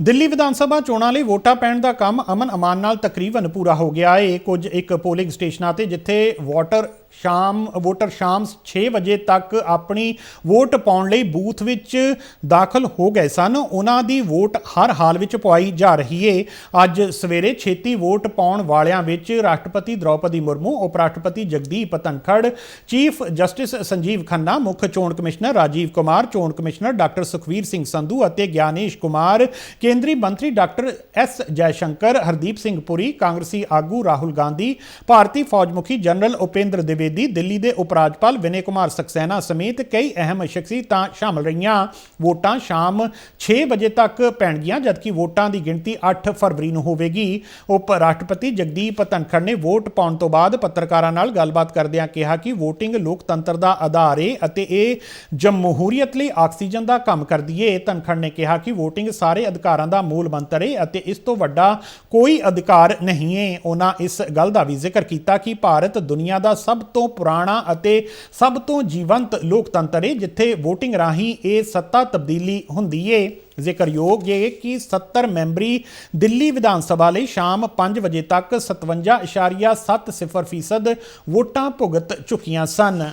ਦਿੱਲੀ ਵਿਧਾਨ ਸਭਾ ਚੋਣਾਂ ਲਈ ਵੋਟਾਂ ਪੈਣ ਦਾ ਕੰਮ ਅਮਨ ਅਮਾਨ ਨਾਲ ਤਕਰੀਬਨ ਪੂਰਾ ਹੋ ਗਿਆ ਹੈ ਕੁਝ ਇੱਕ ਪੋਲਿੰਗ ਸਟੇਸ਼ਨਾਂ ਤੇ ਜਿੱਥੇ ਵੋਟਰ ਸ਼ਾਮ, ਵੋਟਰ ਸ਼ਾਮ 6 ਵਜੇ ਤੱਕ ਆਪਣੀ ਵੋਟ ਪਾਉਣ ਲਈ ਬੂਥ ਵਿੱਚ ਦਾਖਲ ਹੋ ਗਏ ਸਨ। ਉਹਨਾਂ ਦੀ ਵੋਟ ਹਰ ਹਾਲ ਵਿੱਚ ਪਵਾਈ ਜਾ ਰਹੀ ਏ। ਅੱਜ ਸਵੇਰੇ ਛੇਤੀ ਵੋਟ ਪਾਉਣ ਵਾਲਿਆਂ ਵਿੱਚ ਰਾਸ਼ਟਰਪਤੀ ਦ੍ਰੌਪਦੀ ਮੁਰਮੂ ਉਪ ਰਾਸ਼ਟਰਪਤੀ ਜਗਦੀਪ ਧਨਖੜ, ਚੀਫ ਜਸਟਿਸ ਸੰਜੀਵ ਖੰਨਾ, ਮੁੱਖ ਚੋਣ ਕਮਿਸ਼ਨਰ ਰਾਜੀਵ ਕੁਮਾਰ, ਚੋਣ ਕਮਿਸ਼ਨਰ ਡਾਕਟਰ ਸੁਖਵੀਰ ਸਿੰਘ ਸੰਧੂ ਅਤੇ ਗਿਆਨੇਸ਼ ਕੁਮਾਰ, ਕੇਂਦਰੀ ਮੰਤਰੀ ਡਾਕਟਰ ਐਸ ਜੈਸ਼ੰਕਰ, ਹਰਦੀਪ ਸਿੰਘ ਪੁਰੀ, ਕਾਂਗਰਸੀ ਆਗੂ ਰਾਹੁਲ ਗਾਂਧੀ, ਭਾਰਤੀ ਫੌਜ ਮੁਖੀ ਜਨਰਲ ਉਪੇਂਦਰ ਦਿਵੇਦੀ ਦਿੱਲੀ ਦੇ ਉਪ ਰਾਜਪਾਲ ਵਿਨੇ ਕੁਮਾਰ ਸਕਸੈਨਾ ਸਮੇਤ ਕਈ ਅਹਿਮ ਸ਼ਖਸੀਅਤਾਂ ਸ਼ਾਮਲ ਰਹੀਆਂ। ਵੋਟਾਂ ਸ਼ਾਮ 6 ਵਜੇ ਤੱਕ ਪੈਣਗੀਆਂ, ਜਦਕਿ ਵੋਟਾਂ ਦੀ ਗਿਣਤੀ 8 ਫਰਵਰੀ ਨੂੰ ਹੋਵੇਗੀ। ਉਪ ਰਾਸ਼ਟਰਪਤੀ ਜਗਦੀਪ ਧਨਖੜ ਨੇ ਵੋਟ ਪਾਉਣ ਤੋਂ ਬਾਅਦ ਪੱਤਰਕਾਰਾਂ ਨਾਲ ਗੱਲਬਾਤ ਕਰਦਿਆਂ ਕਿਹਾ ਕਿ VOTING ਲੋਕਤੰਤਰ ਦਾ ਆਧਾਰ ਏ ਅਤੇ ਇਹ ਜਮਹੂਰੀਅਤ ਲਈ ਆਕਸੀਜਨ ਦਾ ਕੰਮ ਕਰਦੀ ਏ। ਧਨਖੜ ਨੇ ਕਿਹਾ ਕਿ VOTING ਸਾਰੇ ਅਧਿਕਾਰਾਂ ਦਾ ਮੂਲ ਮੰਤਰ ਏ ਅਤੇ ਇਸ ਤੋਂ ਵੱਡਾ ਕੋਈ ਅਧਿਕਾਰ ਨਹੀਂ ਏ। ਉਹਨਾਂ ਇਸ ਗੱਲ ਦਾ ਵੀ ਜ਼ਿਕਰ ਕੀਤਾ ਕਿ ਭਾਰਤ ਦੁਨੀਆ ਦਾ ਸਭ ਤੋਂ ਪੁਰਾਣਾ ਅਤੇ ਸਭ ਤੋਂ ਜੀਵੰਤ ਲੋਕਤੰਤਰ ਹੈ ਜਿੱਥੇ VOTING ਰਾਹੀਂ ਇਹ ਸੱਤਾ ਤਬਦੀਲੀ ਹੁੰਦੀ ਏ। ਜ਼ਿਕਰਯੋਗ ਹੈ ਕਿ 70 ਮੈਂਬਰੀ ਦਿੱਲੀ ਵਿਧਾਨ ਸਭਾ ਲਈ ਸ਼ਾਮ 5 ਵਜੇ ਤੱਕ 57.70% ਵੋਟਾਂ ਭੁਗਤ ਚੁੱਕੀਆਂ ਸਨ।